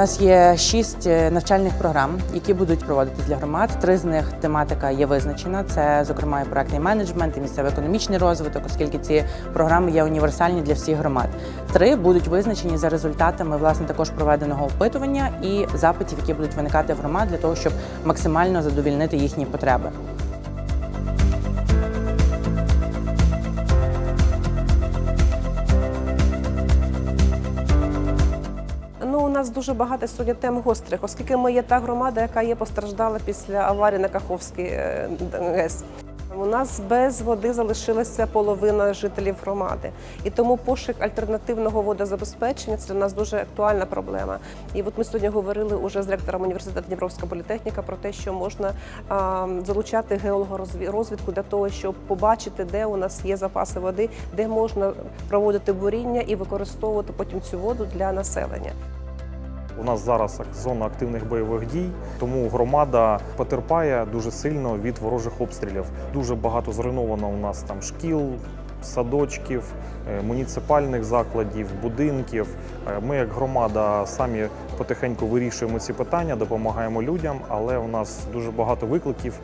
нас є шість е, навчальних програм, які будуть проводитись для громад. Три з них тематика є визначена. Це, зокрема, і проектний менеджмент, і місцевий економічний розвиток, оскільки ці програми є універсальні для всіх громад. Три будуть визначені за результатами власне також проведеного опитування і запитів, які будуть виникати в громад для того, щоб максимально задовільнити їхні потреби. Нас дуже багато сьогодні тем гострих, оскільки ми є та громада, яка є постраждала після аварії на Каховській ГЕС. У нас без води залишилася половина жителів громади, і тому пошук альтернативного водозабезпечення це для нас дуже актуальна проблема. І от ми сьогодні говорили уже з ректором університету Дніпровська політехніка про те, що можна а, залучати геологорозвідку для того, щоб побачити, де у нас є запаси води, де можна проводити буріння і використовувати потім цю воду для населення. У нас зараз зона активних бойових дій, тому громада потерпає дуже сильно від ворожих обстрілів. Дуже багато зруйновано у нас там шкіл, садочків, е, муніципальних закладів, будинків. Е, Ми, як громада, самі потихеньку вирішуємо ці питання, допомагаємо людям, але у нас дуже багато викликів.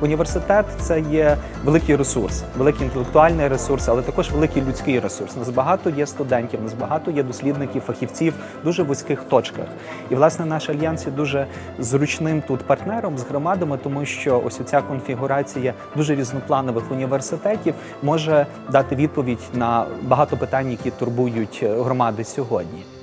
Університет це є великий ресурс, великий інтелектуальний ресурс, але також великий людський ресурс. Нас багато є студентів, нас багато є дослідників, фахівців дуже вузьких точках. І власне наш альянс є дуже зручним тут партнером з громадами, тому що ось ця конфігурація дуже різнопланових університетів може дати відповідь на багато питань, які турбують громади сьогодні.